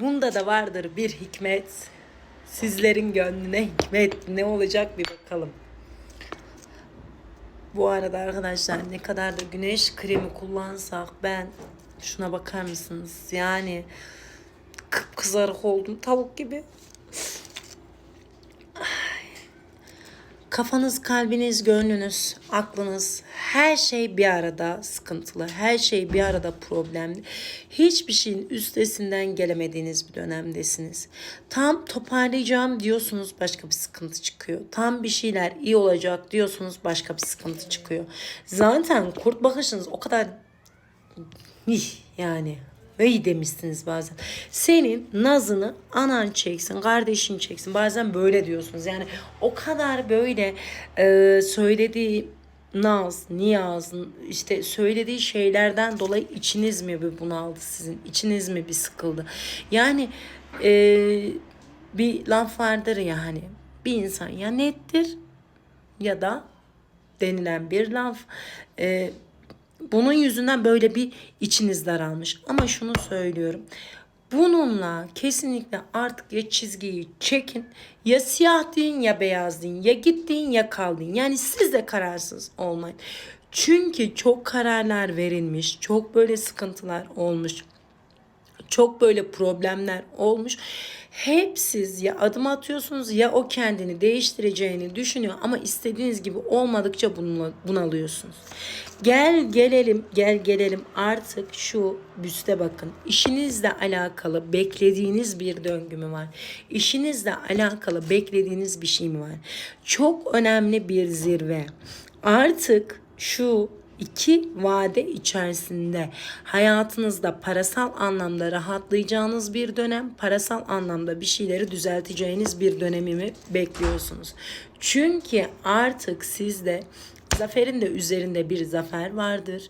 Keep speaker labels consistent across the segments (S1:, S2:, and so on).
S1: Bunda da vardır bir hikmet. Sizlerin gönlüne hikmet ne olacak bir bakalım. Bu arada arkadaşlar ne kadar da güneş kremi kullansak ben şuna bakar mısınız? Yani kıpkızarık oldum tavuk gibi. Kafanız, kalbiniz, gönlünüz, aklınız her şey bir arada sıkıntılı. Her şey bir arada problemli. Hiçbir şeyin üstesinden gelemediğiniz bir dönemdesiniz. Tam toparlayacağım diyorsunuz başka bir sıkıntı çıkıyor. Tam bir şeyler iyi olacak diyorsunuz başka bir sıkıntı çıkıyor. Zaten kurt bakışınız o kadar yani iyi demişsiniz bazen. Senin nazını anan çeksin, kardeşin çeksin. Bazen böyle diyorsunuz. Yani o kadar böyle e, söylediği naz, niyaz, işte söylediği şeylerden dolayı içiniz mi bir bunaldı sizin? İçiniz mi bir sıkıldı? Yani e, bir laf vardır ya hani bir insan ya nettir ya da denilen bir laf. E, bunun yüzünden böyle bir içiniz daralmış. Ama şunu söylüyorum. Bununla kesinlikle artık ya çizgiyi çekin ya siyah deyin ya beyaz deyin ya gittin ya kaldın. Yani siz de kararsız olmayın. Çünkü çok kararlar verilmiş, çok böyle sıkıntılar olmuş çok böyle problemler olmuş. Hep siz ya adım atıyorsunuz ya o kendini değiştireceğini düşünüyor ama istediğiniz gibi olmadıkça bunalıyorsunuz. Gel gelelim gel gelelim artık şu büste bakın. İşinizle alakalı beklediğiniz bir döngü mü var? İşinizle alakalı beklediğiniz bir şey mi var? Çok önemli bir zirve. Artık şu iki vade içerisinde hayatınızda parasal anlamda rahatlayacağınız bir dönem, parasal anlamda bir şeyleri düzelteceğiniz bir dönemimi bekliyorsunuz. Çünkü artık sizde zaferin de üzerinde bir zafer vardır.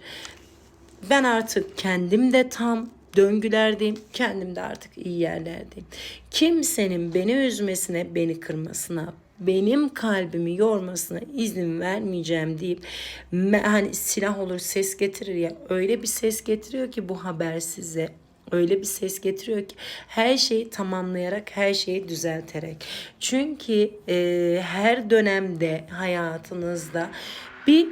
S1: Ben artık kendim de tam döngülerdeyim. Kendim de artık iyi yerlerdeyim. Kimsenin beni üzmesine, beni kırmasına, benim kalbimi yormasına izin vermeyeceğim deyip hani silah olur ses getirir ya öyle bir ses getiriyor ki bu haber size. Öyle bir ses getiriyor ki her şeyi tamamlayarak her şeyi düzelterek. Çünkü e, her dönemde hayatınızda bir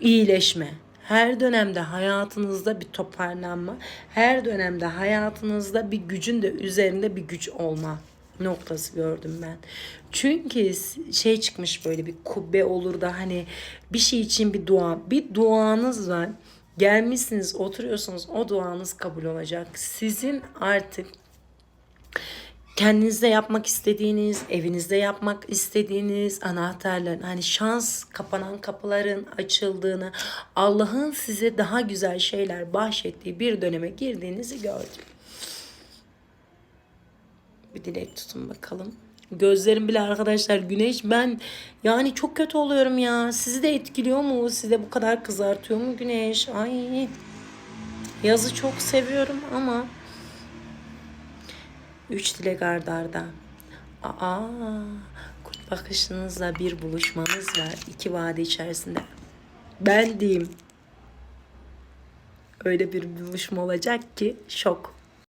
S1: iyileşme her dönemde hayatınızda bir toparlanma, her dönemde hayatınızda bir gücün de üzerinde bir güç olma noktası gördüm ben. Çünkü şey çıkmış böyle bir kubbe olur da hani bir şey için bir dua, bir duanız var. Gelmişsiniz, oturuyorsunuz. O duanız kabul olacak. Sizin artık kendinizde yapmak istediğiniz, evinizde yapmak istediğiniz anahtarların hani şans kapanan kapıların açıldığını, Allah'ın size daha güzel şeyler bahşettiği bir döneme girdiğinizi gördüm. Bir dilek tutun bakalım. Gözlerim bile arkadaşlar güneş ben yani çok kötü oluyorum ya. Sizi de etkiliyor mu? Size bu kadar kızartıyor mu güneş? Ay. Yazı çok seviyorum ama üç dilek arda arda. Aa, kurt bakışınızla bir buluşmanız var. iki vade içerisinde. Ben diyeyim. Öyle bir buluşma olacak ki şok.